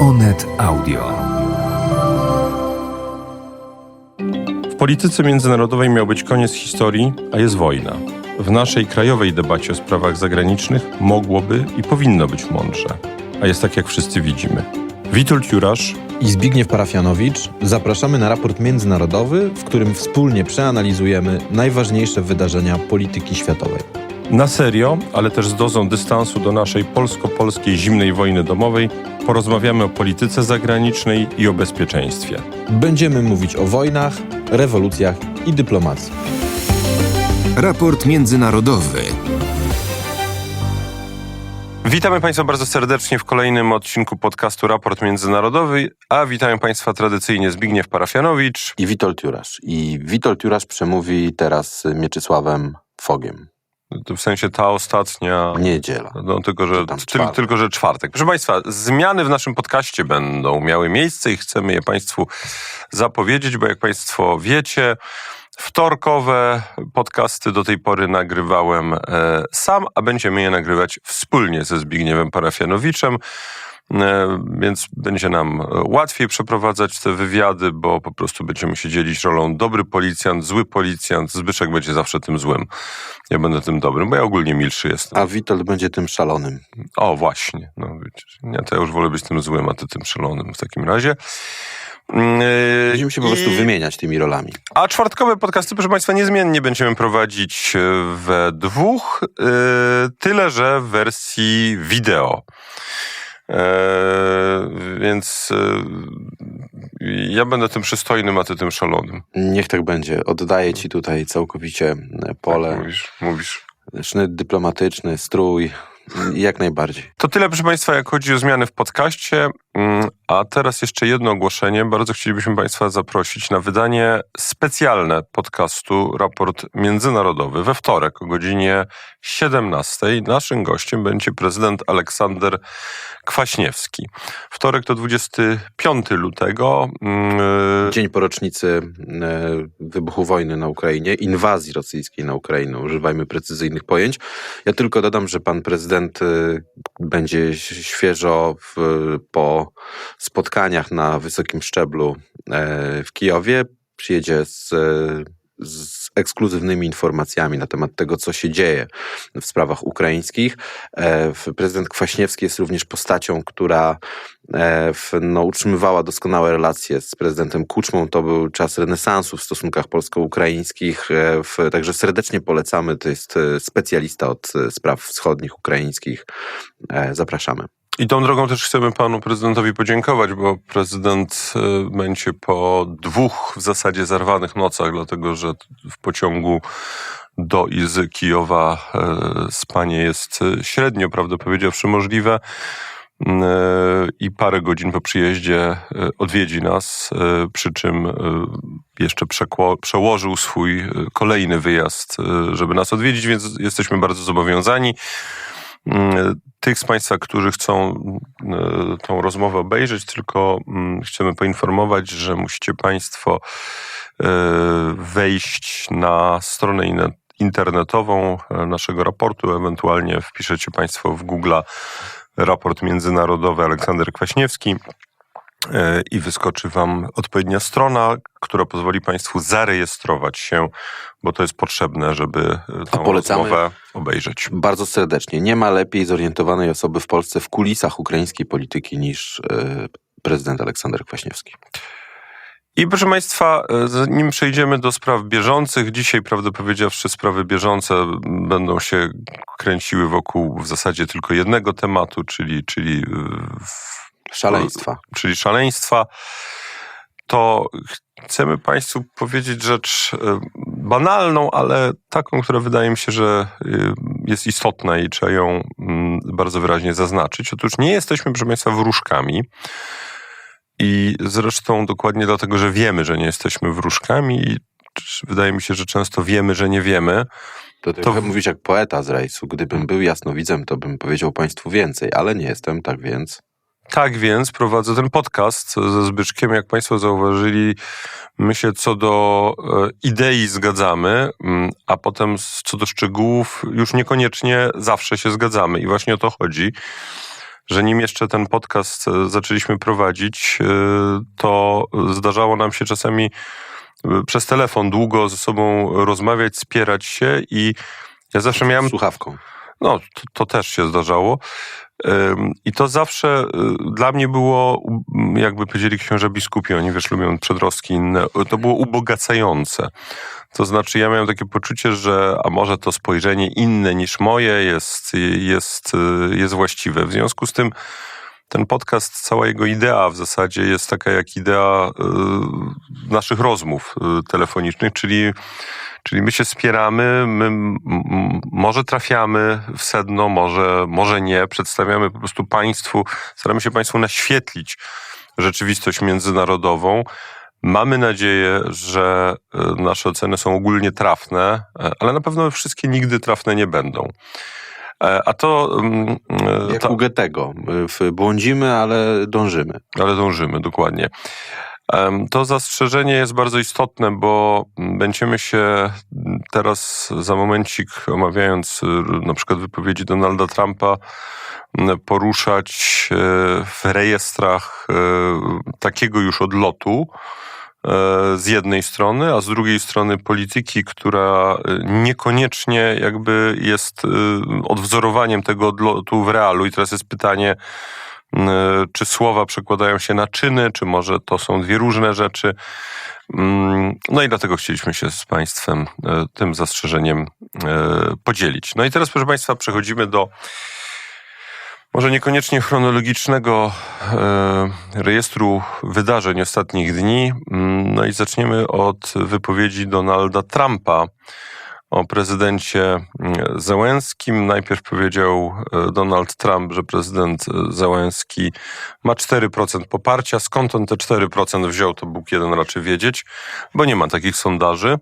Onet Audio. W polityce międzynarodowej miał być koniec historii, a jest wojna. W naszej krajowej debacie o sprawach zagranicznych mogłoby i powinno być mądrze, a jest tak, jak wszyscy widzimy. Witold Jurasz i Zbigniew Parafianowicz zapraszamy na raport międzynarodowy, w którym wspólnie przeanalizujemy najważniejsze wydarzenia polityki światowej. Na serio, ale też z dozą dystansu do naszej polsko-polskiej zimnej wojny domowej porozmawiamy o polityce zagranicznej i o bezpieczeństwie. Będziemy mówić o wojnach, rewolucjach i dyplomacji. Raport międzynarodowy. Witamy Państwa bardzo serdecznie w kolejnym odcinku podcastu Raport Międzynarodowy, a witają Państwa tradycyjnie Zbigniew Parafianowicz. i Witold Jurasz. I Witold Jurasz przemówi teraz Mieczysławem Fogiem. W sensie ta ostatnia... Niedziela. No, tylko, że, tyl, czwartek. tylko, że czwartek. Proszę Państwa, zmiany w naszym podcaście będą miały miejsce i chcemy je Państwu zapowiedzieć, bo jak Państwo wiecie, wtorkowe podcasty do tej pory nagrywałem e, sam, a będziemy je nagrywać wspólnie ze Zbigniewem Parafianowiczem. E, Więc będzie nam e, łatwiej przeprowadzać te wywiady, bo po prostu będziemy się dzielić rolą dobry policjant, zły policjant. Zbyszek będzie zawsze tym złym. Ja będę tym dobrym, bo ja ogólnie milszy jestem. A Witold będzie tym szalonym. O, właśnie. No, widzisz. ja to ja już wolę być tym złym, a ty tym szalonym w takim razie. Mm, Będziemy się po prostu i- wymieniać tymi rolami. A czwartkowe podcasty, proszę Państwa, niezmiennie będziemy prowadzić e, we dwóch, tyle że w wersji wideo. E, więc e, ja będę tym przystojnym, a ty tym szalonym. Niech tak będzie. Oddaję ci tutaj całkowicie e, Tak pole. mówisz, mówisz. Sznyt dyplomatyczny, strój. Jak najbardziej. To tyle, proszę Państwa, jak chodzi o zmiany w podcaście. Mm, A teraz jeszcze jedno ogłoszenie. Bardzo chcielibyśmy Państwa zaprosić na wydanie specjalne podcastu Raport Międzynarodowy we wtorek o godzinie 17. Naszym gościem będzie prezydent Aleksander Kwaśniewski. Wtorek to 25 lutego. Mm, Dzień po rocznicy e, wybuchu wojny na Ukrainie, inwazji rosyjskiej na Ukrainę. Używajmy precyzyjnych pojęć. Ja tylko dodam, że pan prezydent e, będzie świeżo w, po spotkaniach na wysokim szczeblu e, w Kijowie. Przyjedzie z, z ekskluzywnymi informacjami na temat tego, co się dzieje w sprawach ukraińskich. E, Prezydent Kwaśniewski jest również postacią, która e, no, utrzymywała doskonałe relacje z prezydentem Kuczmą. To był czas renesansu w stosunkach polsko-ukraińskich. e, Także serdecznie polecamy. To jest specjalista od spraw wschodnich ukraińskich. Zapraszamy. I tą drogą też chcemy panu prezydentowi podziękować, bo prezydent będzie po dwóch w zasadzie zarwanych nocach, dlatego że w pociągu do i z Kijowa e, spanie jest e, średnio, prawdę powiedziawszy, możliwe. Mm, e, I parę godzin po przyjeździe odwiedzi nas, przy czym jeszcze przełożył swój kolejny wyjazd, żeby nas odwiedzić, więc jesteśmy bardzo zobowiązani. Mm, Tych z Państwa, którzy chcą e, tą rozmowę obejrzeć, tylko mm, chcemy poinformować, że musicie Państwo e, wejść na stronę internetową e, naszego raportu, ewentualnie wpiszecie Państwo w Google raport międzynarodowy Aleksander Kwaśniewski i wyskoczy Wam odpowiednia strona, która pozwoli Państwu zarejestrować się, bo to jest potrzebne, żeby e, tą rozmowę obejrzeć. Bardzo serdecznie. Nie ma lepiej zorientowanej osoby w Polsce w kulisach ukraińskiej polityki niż e, prezydent Aleksander Kwaśniewski. I proszę Państwa, e, zanim przejdziemy do spraw bieżących, dzisiaj, prawdę powiedziawszy, sprawy bieżące będą się kręciły wokół w zasadzie tylko jednego tematu, czyli, czyli, e, Szaleństwa. czyli szaleństwa. To chcemy Państwu powiedzieć rzecz e, banalną, ale taką, która wydaje mi się, że e, jest istotna i trzeba ją mm, bardzo wyraźnie zaznaczyć. Otóż nie jesteśmy, proszę Państwa, wróżkami. I zresztą dokładnie dlatego, że wiemy, że nie jesteśmy wróżkami i wydaje mi się, że często wiemy, że nie wiemy. To trochę mówisz jak poeta z rejsu. Gdybym był jasnowidzem, to bym powiedział Państwu więcej, ale nie jestem, tak więc. Tak więc prowadzę ten podcast ze Zbyszkiem. Jak Państwo zauważyli, my się co do e, idei zgadzamy, mm, a potem co do szczegółów już niekoniecznie zawsze się zgadzamy. I właśnie o to chodzi. że nim jeszcze ten podcast e, zaczęliśmy prowadzić, e, to zdarzało nam się czasami przez telefon długo ze sobą rozmawiać, spierać się i ja zawsze miałem Słuchawką. No, to, to też się zdarzało. I to zawsze y, dla mnie było, u- jakby powiedzieli książę biskupi, oni wiesz, lubią przedrostki inne, to było ubogacające. To znaczy, ja miałem takie poczucie, że a może to spojrzenie inne niż moje jest, jest, y, jest właściwe. W związku z tym ten podcast, cała jego idea w zasadzie jest taka jak idea y, naszych rozmów y, telefonicznych, czyli Czyli my się spieramy, my m- m- może trafiamy w sedno, może, może nie. Przedstawiamy po prostu państwu, staramy się państwu naświetlić rzeczywistość międzynarodową. Mamy nadzieję, że e, nasze oceny są ogólnie trafne, ale na pewno wszystkie nigdy trafne nie będą. E, A to. mm, e, Jak ta- u Goethego. Błądzimy, ale dążymy. ale dążymy, dokładnie. To zastrzeżenie jest bardzo istotne, bo będziemy się teraz za momencik, omawiając y, na przykład wypowiedzi Donalda Trumpa, poruszać e, w rejestrach takiego już odlotu z jednej strony, a z drugiej strony polityki, która e, niekoniecznie jakby jest e, odwzorowaniem tego odlotu w realu. I teraz jest pytanie, czy słowa przekładają się na czyny, czy może to są dwie różne rzeczy. No i dlatego chcieliśmy się z Państwem e, tym zastrzeżeniem e, podzielić. No i teraz, proszę Państwa, przechodzimy do może niekoniecznie chronologicznego e, rejestru wydarzeń ostatnich dni. No i zaczniemy od wypowiedzi Donalda Trumpa o prezydencie mm, Zełenskim. Najpierw powiedział e, Donald Trump, że prezydent e, Zełenski ma 4% poparcia. Skąd on te 4% wziął, to Bóg jeden raczy wiedzieć, bo nie ma takich sondaży.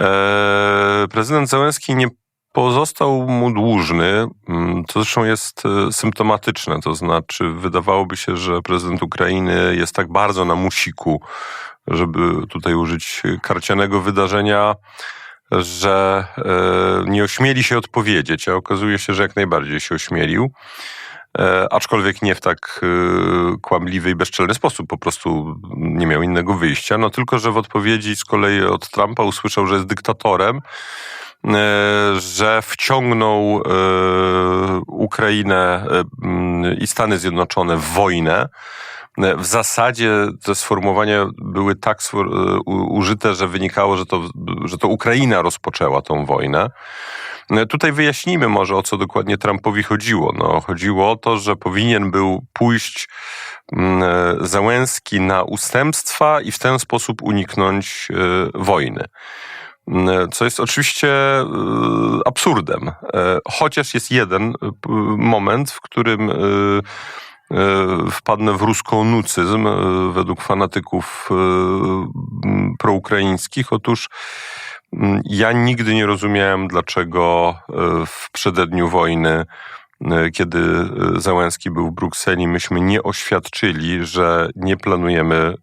E, Prezydent Zełenski nie pozostał mu dłużny, mm, co zresztą jest e, symptomatyczne. To znaczy, wydawałoby się, że prezydent Ukrainy jest tak bardzo na musiku, żeby tutaj użyć karcianego wydarzenia, że e, nie ośmieli się odpowiedzieć, a okazuje się, że jak najbardziej się ośmielił. E, aczkolwiek nie w tak kłamliwy i bezczelny sposób, po prostu nie miał innego wyjścia. No tylko, że w odpowiedzi z kolei od Trumpa usłyszał, że jest dyktatorem, że wciągnął e, Ukrainę e, i Stany Zjednoczone w wojnę. E, W zasadzie te sformułowania były tak e, użyte, że wynikało, że to, że to Ukraina rozpoczęła tą wojnę. E, Tutaj wyjaśnijmy może, o co dokładnie Trumpowi chodziło. No, chodziło o to, że powinien był pójść e, Załęski na ustępstwa i w ten sposób uniknąć e, wojny. Mm, Co jest oczywiście e, absurdem. E, Chociaż jest jeden e, moment, w którym e, e, wpadnę w ruskonucyzm e, według fanatyków e, proukraińskich. Otóż mm, ja nigdy nie rozumiałem, dlaczego e, w przededniu wojny, e, kiedy e, Załęski był w Brukseli, myśmy nie oświadczyli, że nie planujemy e,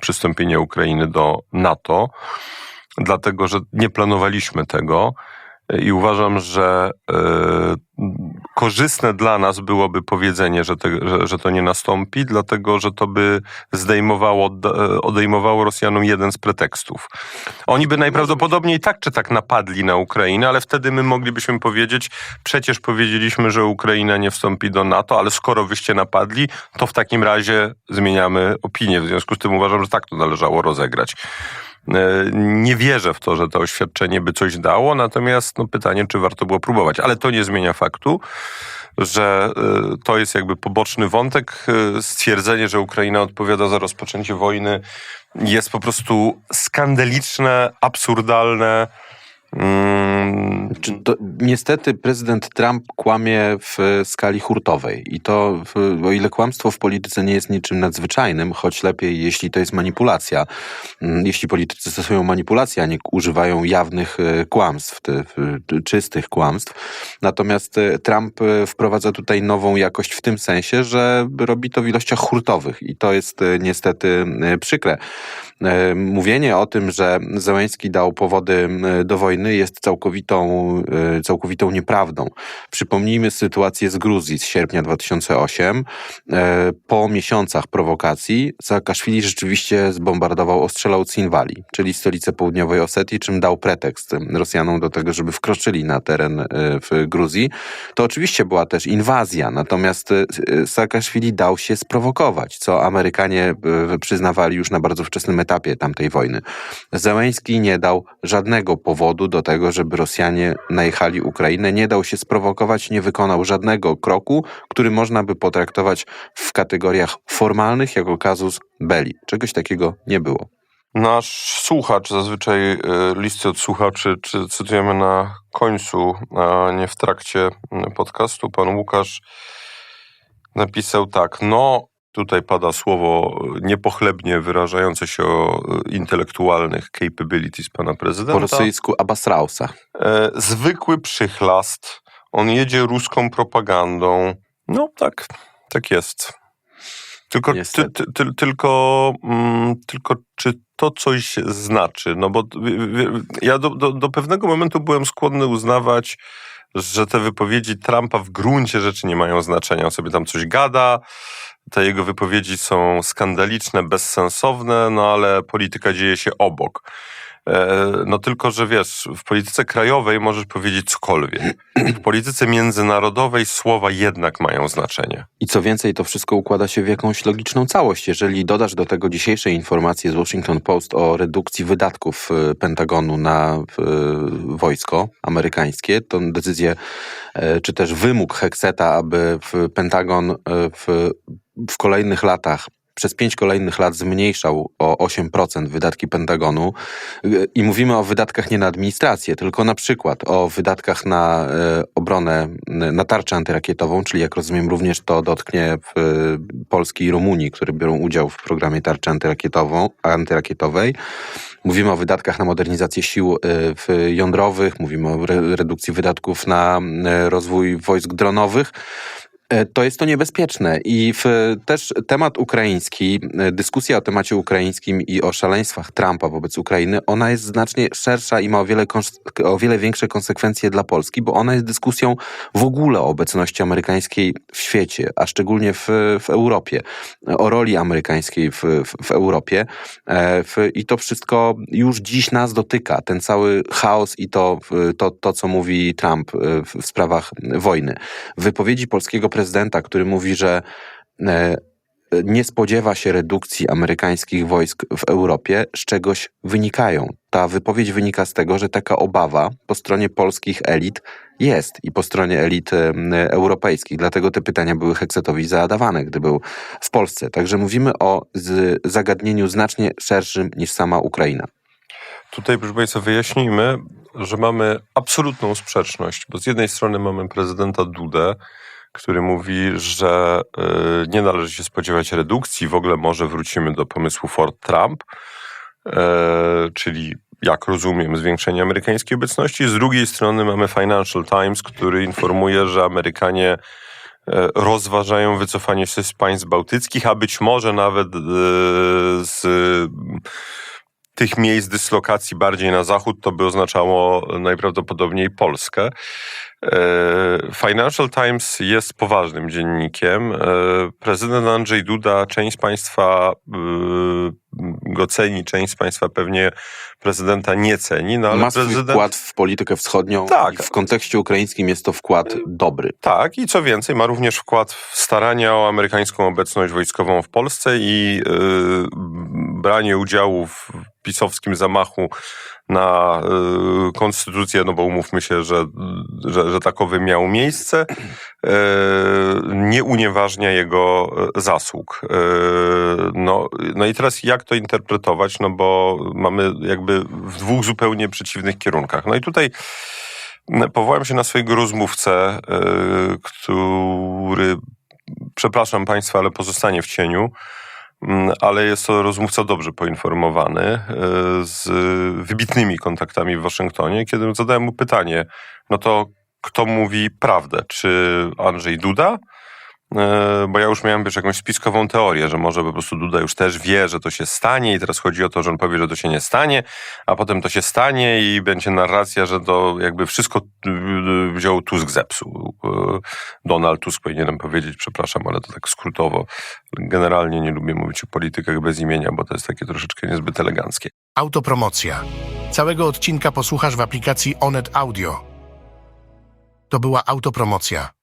przystąpienia Ukrainy do NATO, dlatego że nie planowaliśmy tego. I uważam, że e, korzystne dla nas byłoby powiedzenie, że, te, że, że to nie nastąpi, dlatego że to by zdejmowało, e, odejmowało Rosjanom jeden z pretekstów. Oni by najprawdopodobniej tak czy tak napadli na Ukrainę, ale wtedy my moglibyśmy powiedzieć, przecież powiedzieliśmy, że Ukraina nie wstąpi do NATO, ale skoro wyście napadli, to w takim razie zmieniamy opinię. W związku z tym uważam, że tak to należało rozegrać. E, Nie wierzę w to, że to oświadczenie by coś dało, natomiast no, pytanie, czy warto było próbować. Ale to nie zmienia faktu, że e, to jest jakby poboczny wątek. E, Stwierdzenie, że Ukraina odpowiada za rozpoczęcie wojny jest po prostu skandaliczne, absurdalne. Mm, to, niestety prezydent Trump kłamie w skali hurtowej i to, o ile kłamstwo w polityce nie jest niczym nadzwyczajnym, choć lepiej, jeśli to jest manipulacja, mm, jeśli politycy stosują manipulację, a nie używają jawnych e, kłamstw, e, czystych kłamstw. Natomiast e, Trump e, wprowadza tutaj nową jakość w tym sensie, że robi to w ilościach hurtowych i to jest niestety przykre. Mówienie o tym, że Zełęński dał powody do wojny wojny jest całkowitą, e, całkowitą nieprawdą. Przypomnijmy sytuację z Gruzji z sierpnia 2008. E, Po miesiącach prowokacji Saakaszwili rzeczywiście zbombardował, ostrzelał Tsinwali, czyli stolicę południowej Osetii, czym dał pretekst Rosjanom do tego, żeby wkroczyli na teren e, w Gruzji. To oczywiście była też inwazja, natomiast Saakaszwili dał się sprowokować, co Amerykanie przyznawali już na bardzo wczesnym etapie tamtej wojny. Zełęński nie dał żadnego powodu do tego, żeby Rosjanie najechali Ukrainę, nie dał się sprowokować, nie wykonał żadnego kroku, który można by potraktować w kategoriach formalnych jako kazus belli. Czegoś takiego nie było. Nasz słuchacz, zazwyczaj y, listy od słuchaczy czy cytujemy na końcu, a nie w trakcie podcastu. Pan Łukasz napisał tak, no tutaj pada słowo y, niepochlebnie wyrażające się o y, intelektualnych capabilities pana Po prezydenta. rosyjsku Abasrausa. E, zwykły przychlast. On jedzie ruską propagandą. No tak, tak jest. Tylko, ty, ty, ty, tylko, mm, tylko czy to coś znaczy? No bo ja do, do, do pewnego momentu byłem skłonny uznawać, że te wypowiedzi Trumpa w gruncie rzeczy nie mają znaczenia. On sobie tam coś gada, te jego wypowiedzi są skandaliczne, bezsensowne, no ale polityka dzieje się obok. E, No tylko, że wiesz, w polityce krajowej możesz powiedzieć cokolwiek. W polityce międzynarodowej słowa jednak mają znaczenie. I co więcej, to wszystko układa się w jakąś logiczną całość. Jeżeli dodasz do tego dzisiejsze informacje z Washington Post o redukcji wydatków y, Pentagonu na y, wojsko amerykańskie, to decyzję, e, czy też wymóg Hexeta, aby Pentagon e, w, w kolejnych latach przez pięć kolejnych lat zmniejszał o 8% wydatki Pentagonu. Y, I mówimy o wydatkach nie na administrację, tylko na przykład o wydatkach na e, obronę, na tarczę antyrakietową, czyli jak rozumiem również to dotknie e, Polski i Rumunii, które biorą udział w programie tarczy antyrakietową, antyrakietowej. Mówimy o wydatkach na modernizację sił e, jądrowych, mówimy o re, redukcji wydatków na rozwój wojsk dronowych. E, To jest to niebezpieczne i w, też temat ukraiński, e, dyskusja o temacie ukraińskim i o szaleństwach Trumpa wobec Ukrainy, ona jest znacznie szersza i ma o wiele, o wiele większe konsekwencje dla Polski, bo ona jest dyskusją w ogóle o obecności amerykańskiej w świecie, a szczególnie w, w Europie, o roli amerykańskiej w, w, w Europie. E, w, I to wszystko już dziś nas dotyka, ten cały chaos i to, to, to co mówi Trump w sprawach wojny. Wypowiedzi polskiego prezydenta, który mówi, że e, nie spodziewa się redukcji amerykańskich wojsk w Europie, z czegoś wynikają. Ta wypowiedź wynika z tego, że taka obawa po stronie polskich elit jest i po stronie elit em, europejskich. Dlatego te pytania były Heksetowi zadawane, gdy był w Polsce. Także mówimy o zagadnieniu znacznie szerszym niż sama Ukraina. Tutaj, proszę Państwa, wyjaśnijmy, że mamy absolutną sprzeczność, bo z jednej strony mamy prezydenta Dudę, który mówi, że y, nie należy się spodziewać redukcji, w ogóle może wrócimy do pomysłu Ford Trump, y, czyli jak rozumiem, zwiększenie amerykańskiej obecności. Z drugiej strony mamy Financial Times, który informuje, że Amerykanie e, rozważają wycofanie się z państw bałtyckich, a być może nawet z tych miejsc dyslokacji bardziej na zachód, to by oznaczało najprawdopodobniej Polskę. E, Financial Times jest poważnym dziennikiem. E, Prezydent Andrzej Duda, część z Państwa e, go ceni, część z Państwa pewnie prezydenta nie ceni, no ale Ma prezydent... wkład w politykę wschodnią Tak. i w kontekście ukraińskim jest to wkład dobry. Tak, i co więcej, ma również wkład w starania o amerykańską obecność wojskową w Polsce i yy, branie udziału w pisowskim zamachu na yy, konstytucję, no bo umówmy się, że, że, że takowy miał miejsce, yy, nie unieważnia jego yy, zasług. No, no i teraz jak to interpretować, no bo mamy jakby w dwóch zupełnie przeciwnych kierunkach. No i tutaj Powołałem się na swojego rozmówcę, który, przepraszam Państwa, ale pozostanie w cieniu, ale jest to rozmówca dobrze poinformowany, yy, z wybitnymi kontaktami w Waszyngtonie. Kiedy zadałem mu pytanie, no to kto mówi prawdę? Czy Andrzej Duda, e, bo ja już miałem wiesz, jakąś spiskową teorię, że może po prostu Duda już też wie, że to się stanie i teraz chodzi o to, że on powie, że to się nie stanie, a potem to się stanie i będzie narracja, że to jakby wszystko y, y, wziął Tusk zepsuł. E, Donald Tusk powinienem powiedzieć, przepraszam, ale to tak skrótowo. Generalnie nie lubię mówić o politykach bez imienia, bo to jest takie troszeczkę niezbyt eleganckie. Autopromocja. Całego odcinka posłuchasz w aplikacji Onet Audio. To była autopromocja.